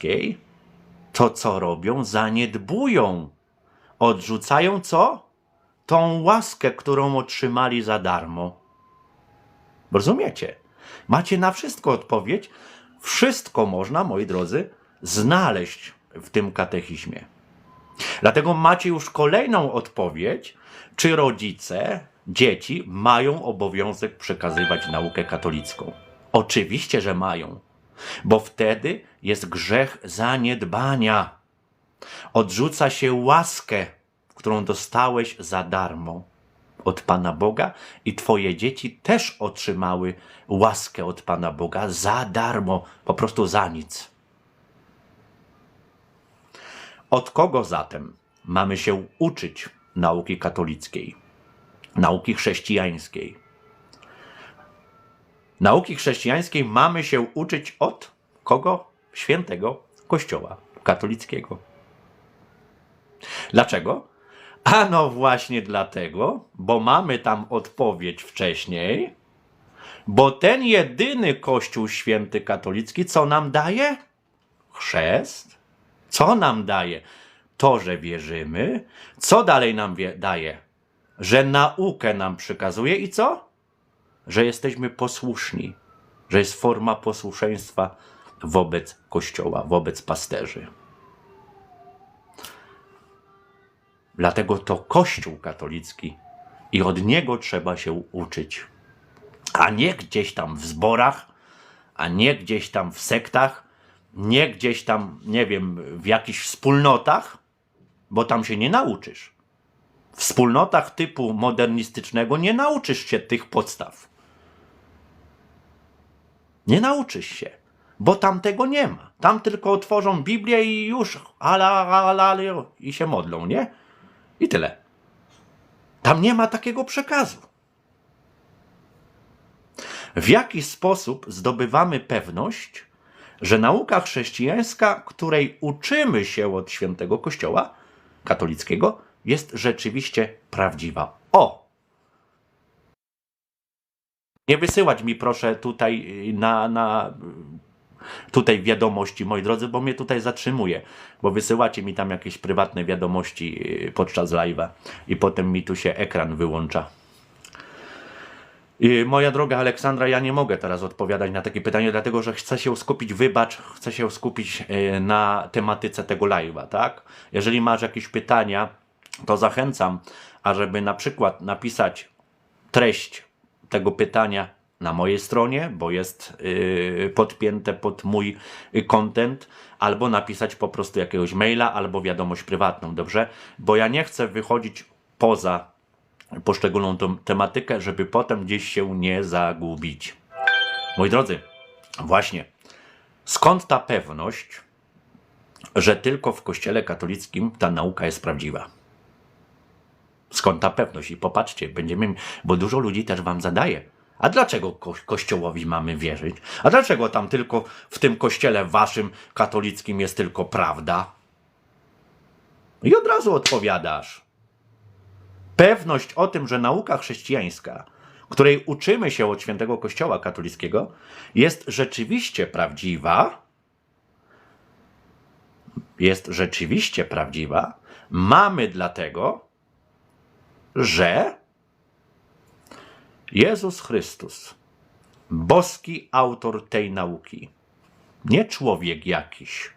katolickiej, to co robią? Zaniedbują. Odrzucają co? Tą łaskę, którą otrzymali za darmo. Rozumiecie? Macie na wszystko odpowiedź. Wszystko można, moi drodzy, znaleźć w tym katechizmie. Dlatego macie już kolejną odpowiedź, czy rodzice, dzieci mają obowiązek przekazywać naukę katolicką. Oczywiście, że mają, bo wtedy jest grzech zaniedbania. Odrzuca się łaskę, którą dostałeś za darmo od Pana Boga i Twoje dzieci też otrzymały łaskę od Pana Boga za darmo, po prostu za nic. Od kogo zatem mamy się uczyć nauki katolickiej, nauki chrześcijańskiej? Nauki chrześcijańskiej mamy się uczyć od kogo? Świętego Kościoła katolickiego. Dlaczego? Ano właśnie dlatego, bo mamy tam odpowiedź wcześniej, bo ten jedyny Kościół Święty Katolicki co nam daje? Chrzest. Co nam daje? To, że wierzymy. Co dalej nam daje? Że naukę nam przekazuje i co? Że jesteśmy posłuszni. Że jest forma posłuszeństwa wobec Kościoła, wobec pasterzy. Dlatego to Kościół katolicki i od niego trzeba się uczyć. A nie gdzieś tam w zborach, a nie gdzieś tam w sektach, nie gdzieś tam, nie wiem, w jakichś wspólnotach, bo tam się nie nauczysz. W wspólnotach typu modernistycznego nie nauczysz się tych podstaw. Nie nauczysz się, bo tam tego nie ma. Tam tylko otworzą Biblię i już ala, ala, ala, i się modlą, nie? I tyle. Tam nie ma takiego przekazu. W jaki sposób zdobywamy pewność, że nauka chrześcijańska, której uczymy się od świętego Kościoła katolickiego, jest rzeczywiście prawdziwa? O! Nie wysyłać mi proszę tutaj y, na, na tutaj wiadomości, moi drodzy, bo mnie tutaj zatrzymuje, bo wysyłacie mi tam jakieś prywatne wiadomości yy, podczas live'a i potem mi tu się ekran wyłącza. I moja droga Aleksandra, ja nie mogę teraz odpowiadać na takie pytanie, dlatego że chcę się skupić, wybacz, chcę się skupić na tematyce tego live'a, tak? Jeżeli masz jakieś pytania, to zachęcam, ażeby na przykład napisać treść tego pytania na mojej stronie, bo jest yy, podpięte pod mój content, albo napisać po prostu jakiegoś maila, albo wiadomość prywatną, dobrze? Bo ja nie chcę wychodzić poza poszczególną tą tematykę, żeby potem gdzieś się nie zagubić. Moi drodzy, właśnie, skąd ta pewność, że tylko w Kościele katolickim ta nauka jest prawdziwa? Skąd ta pewność? I popatrzcie, będziemy, bo dużo ludzi też wam zadaje. A dlaczego ko- kościołowi mamy wierzyć? A dlaczego tam tylko w tym kościele waszym katolickim jest tylko prawda? I od razu odpowiadasz. Pewność o tym, że nauka chrześcijańska, której uczymy się od świętego kościoła katolickiego, jest rzeczywiście prawdziwa, jest rzeczywiście prawdziwa, mamy dlatego, że Jezus Chrystus, boski autor tej nauki, nie człowiek jakiś,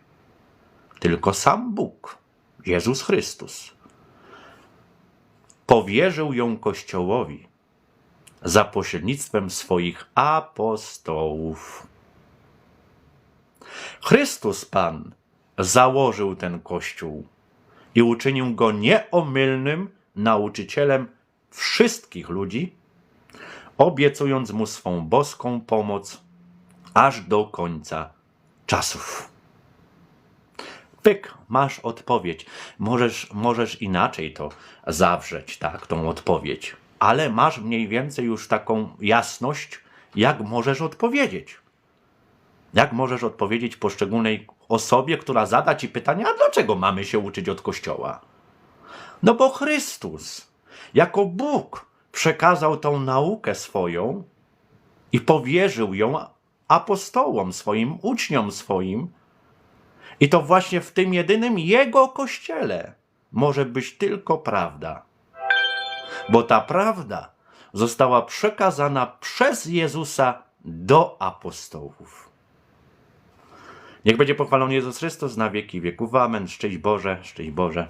tylko sam Bóg, Jezus Chrystus, powierzył ją Kościołowi za pośrednictwem swoich apostołów. Chrystus Pan założył ten Kościół i uczynił go nieomylnym nauczycielem wszystkich ludzi, obiecując mu swą boską pomoc aż do końca czasów. Pyk, masz odpowiedź. Możesz, możesz inaczej to zawrzeć, tak, tą odpowiedź, ale masz mniej więcej już taką jasność, jak możesz odpowiedzieć. Jak możesz odpowiedzieć poszczególnej osobie, która zada ci pytanie, a dlaczego mamy się uczyć od Kościoła? No bo Chrystus, jako Bóg, przekazał tą naukę swoją i powierzył ją apostołom swoim, uczniom swoim, I to właśnie w tym jedynym Jego kościele może być tylko prawda. Bo ta prawda została przekazana przez Jezusa do apostołów. Niech będzie pochwalony Jezus Chrystus na wieki wieków. Amen. Szczęść Boże, szczęść Boże.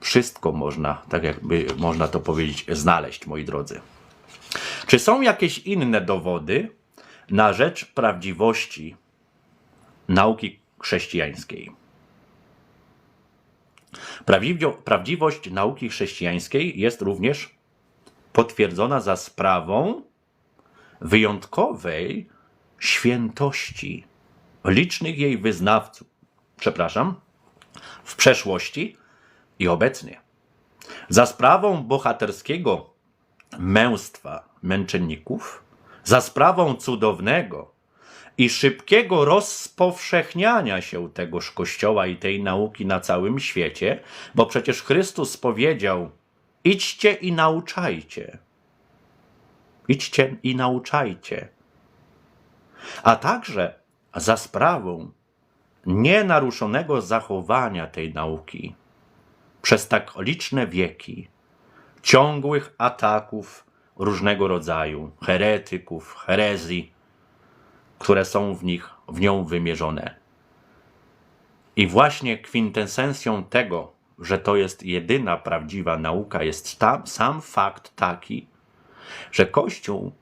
Wszystko można, tak jakby można to powiedzieć, znaleźć, moi drodzy. Czy są jakieś inne dowody na rzecz prawdziwości nauki chrześcijańskiej? Prawdziwość nauki chrześcijańskiej jest również potwierdzona za sprawą wyjątkowej świętości licznych jej wyznawców, przepraszam, w przeszłości i obecnie. Za sprawą bohaterskiego męstwa męczenników, za sprawą cudownego i szybkiego rozpowszechniania się tegoż kościoła i tej nauki na całym świecie, bo przecież Chrystus powiedział: idźcie i nauczajcie. Idźcie i nauczajcie. A także za sprawą nienaruszonego zachowania tej nauki przez tak liczne wieki, ciągłych ataków różnego rodzaju, heretyków, herezji, które są w nich, w nią wymierzone. I właśnie kwintesencją tego, że to jest jedyna prawdziwa nauka, jest tam, sam fakt taki, że Kościół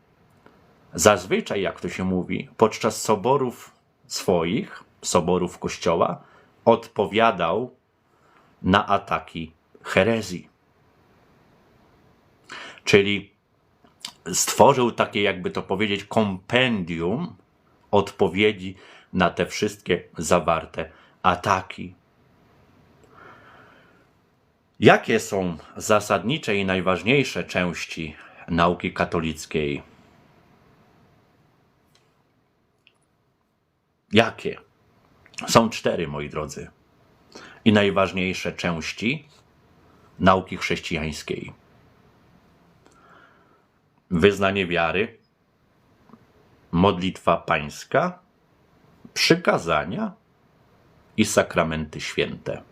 zazwyczaj, jak to się mówi, podczas soborów swoich, soborów Kościoła, odpowiadał na ataki herezji. Czyli stworzył takie, jakby to powiedzieć, kompendium odpowiedzi na te wszystkie zawarte ataki. Jakie są zasadnicze i najważniejsze części nauki katolickiej? Jakie? Są cztery, moi drodzy. I najważniejsze części nauki chrześcijańskiej: wyznanie wiary, modlitwa pańska, przykazania i sakramenty święte.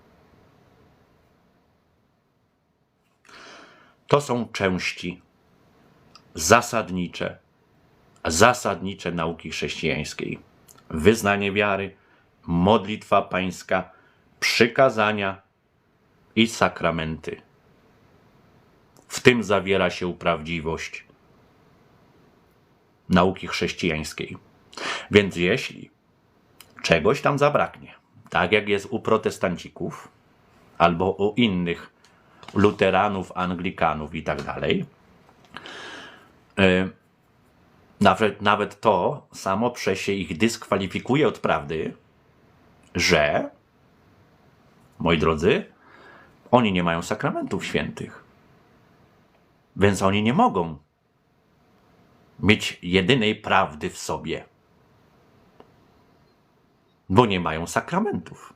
To są części zasadnicze, zasadnicze nauki chrześcijańskiej. Wyznanie wiary, modlitwa pańska, przykazania i sakramenty. W tym zawiera się prawdziwość nauki chrześcijańskiej. Więc jeśli czegoś tam zabraknie, tak jak jest u protestancików albo u innych luteranów, anglikanów i tak dalej, y, nawet, nawet to samo przez się ich dyskwalifikuje od prawdy, że, moi drodzy, oni nie mają sakramentów świętych. Więc oni nie mogą mieć jedynej prawdy w sobie, bo nie mają sakramentów.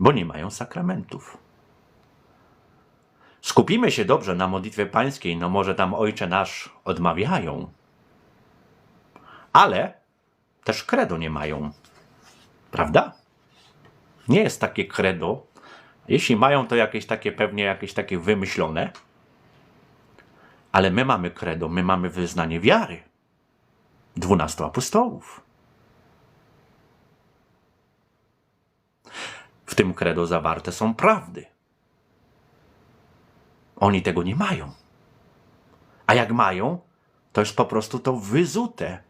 Bo nie mają sakramentów. Skupimy się dobrze na modlitwie pańskiej, no może tam Ojcze Nasz odmawiają, ale też credo nie mają. Prawda? Nie jest takie credo. Jeśli mają, to jakieś takie pewnie jakieś takie wymyślone. Ale my mamy credo, my mamy wyznanie wiary. Dwunastu apostołów. W tym credo zawarte są prawdy. Oni tego nie mają. A jak mają, to jest po prostu to wyzute.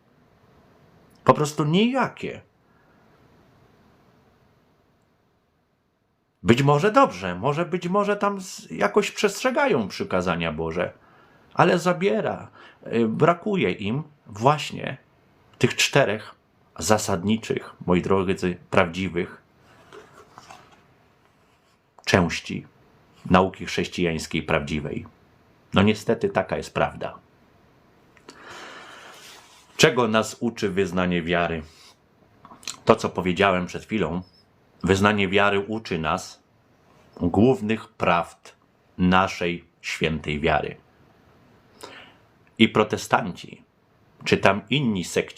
Po prostu nijakie. Być może dobrze, może być może tam jakoś przestrzegają przykazania Boże, ale zabiera, y, brakuje im właśnie tych czterech zasadniczych, moi drodzy, prawdziwych części nauki chrześcijańskiej prawdziwej. No niestety taka jest prawda. Czego nas uczy wyznanie wiary? To, co powiedziałem przed chwilą, wyznanie wiary uczy nas głównych prawd naszej świętej wiary. I protestanci, czy tam inni sekciarze,